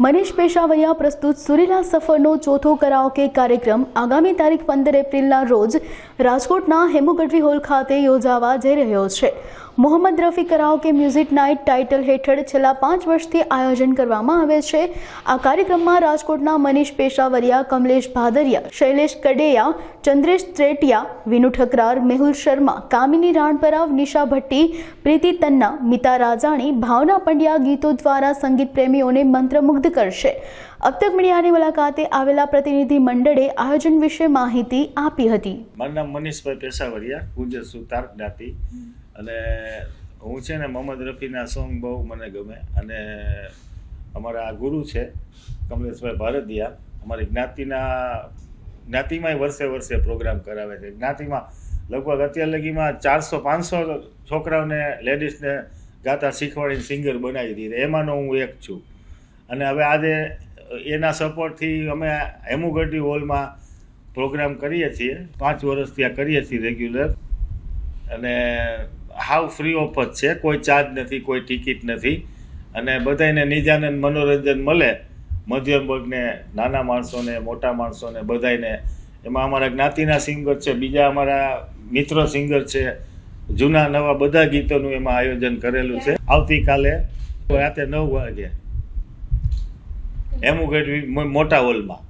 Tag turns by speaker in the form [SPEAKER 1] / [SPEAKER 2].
[SPEAKER 1] મનીષ પેશાવૈયા પ્રસ્તુત સુરીલા સફરનો ચોથો કરાઓકે કાર્યક્રમ આગામી તારીખ પંદર એપ્રિલના રોજ રાજકોટના હેમુગઢવી હોલ ખાતે યોજાવા જઈ રહ્યો છે. Mohammed Rafi karaoke music night title હેઠળ છેલ્લા પાંચ વર્ષથી આયોજન કરવામાં આવે છે. આ કાર્યક્રમમાં રાજકોટના મનીષ પેશાવરિયા, કમલેશ ભાદરિયા, શૈલેષ કડેયા, ચંદ્રેશ ત્રેટિયા, વિનુ ઠકરાર, મેહુલ શર્મા, કામિની રાણપરાવ, નિશા ભટ્ટી, પ્રીતિ તન્ના, મિતા રાજાણી, ભાવના પંડ્યા ગીતો દ્વારા સંગીત પ્રેમીઓને મંત્રમુગ્ધ કરશે. અબ મીડિયાની મુલાકાતે આવેલા પ્રતિનિધિ મંડળે આયોજન વિશે માહિતી આપી હતી.
[SPEAKER 2] મારું નામ મનીષભાઈ પેશાવરિયા ગુજર સુતાર જ્ઞાતિ અને હું છે ને મોહમ્મદ રફીના સોંગ બહુ મને ગમે. અને અમારા આ ગુરુ છે, કમલેશભાઈ ભારતીયા અમારી જ્ઞાતિના જ્ઞાતિમાંય વર્ષે વર્ષે પ્રોગ્રામ કરાવે છે. જ્ઞાતિમાં લગભગ અત્યાર લગીમાં ચારસો, પાંચસો છોકરાઓને, લેડીઝને ગાતા શીખવાડીને સિંગર બનાવી દીધા. એમાંનો હું એક છું. અને હવે આજે એના સપોર્ટથી અમે હેમુગઢી હોલમાં પ્રોગ્રામ કરીએ છીએ. પાંચ વર્ષથી આ કરીએ છીએ રેગ્યુલર. અને હાવ ફ્રી ઓફ જ છે. કોઈ ચાર્જ નથી, કોઈ ટિકિટ નથી. અને બધાને નિજાનંદ મનોરંજન મળે. મધ્યમ વર્ગને, નાના માણસોને, મોટા માણસોને બધાને એમાં અમારા જ્ઞાતિના સિંગર છે. બીજા અમારા મિત્ર સિંગર છે. જૂના, નવા બધા ગીતોનું એમાં આયોજન કરેલું છે. આવતીકાલે રાતે નવ વાગે હેમુગઢ મોટા હોલમાં.